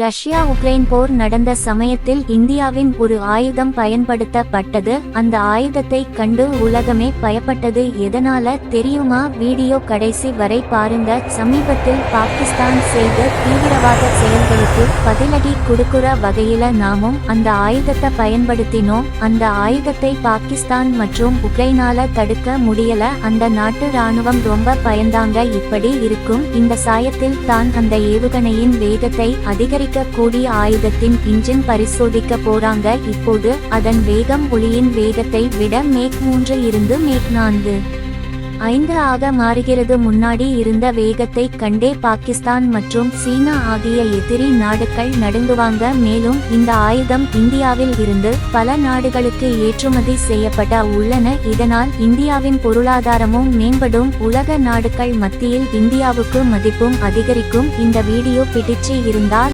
Russia Ukraine போர் நடந்த சமயத்தில் இந்தியாவின் ஒரு ஆயுதம் பயன்படுத்தப்பட்டது. அந்த ஆயுதத்தை கண்டு உலகமே பயப்பட்டது. எதனால தெரியுமா? வீடியோ கடைசி வரை பாருங்க. சமீபத்தில் பாகிஸ்தான் செய்த தீவிரவாத செயல்களுக்கு பதிலடி கொடுக்குற வகையில நாமும் அந்த ஆயுதத்தை பயன்படுத்தினோம். அந்த ஆயுதத்தை பாகிஸ்தான் மற்றும் உக்ரைனால தடுக்க முடியல. அந்த நாட்டு ராணுவம் ரொம்ப பயந்தாங்க. இப்படி இருக்கும். இந்த சாயத்தில் தான் அந்த ஏவுகணையின் வேகத்தை அதிகரிக்க கூடிய ஆயுதத்தின் இன்ஜின் பரிசோதிக்க போறாங்க. இப்போது அதன் வேகம் ஒளியின் வேகத்தை விட மேக் மூன்று இருந்து மேக் நான்கு. ஐந்து ஆக மாறுகிறது. முன்னாடி இருந்த வேகத்தை கண்டே பாகிஸ்தான் மற்றும் சீனா ஆகிய எதிரி நாடுகள் நடுங்குவாங்க. மேலும் இந்த ஆயுதம் இந்தியாவில் இருந்து பல நாடுகளுக்கு ஏற்றுமதி செய்யப்பட உள்ளன. இதனால் இந்தியாவின் பொருளாதாரமும் மேம்படும். உலக நாடுகள் மத்தியில் இந்தியாவுக்கு மதிப்பும் அதிகரிக்கும். இந்த வீடியோ பிடிச்சு இருந்தால்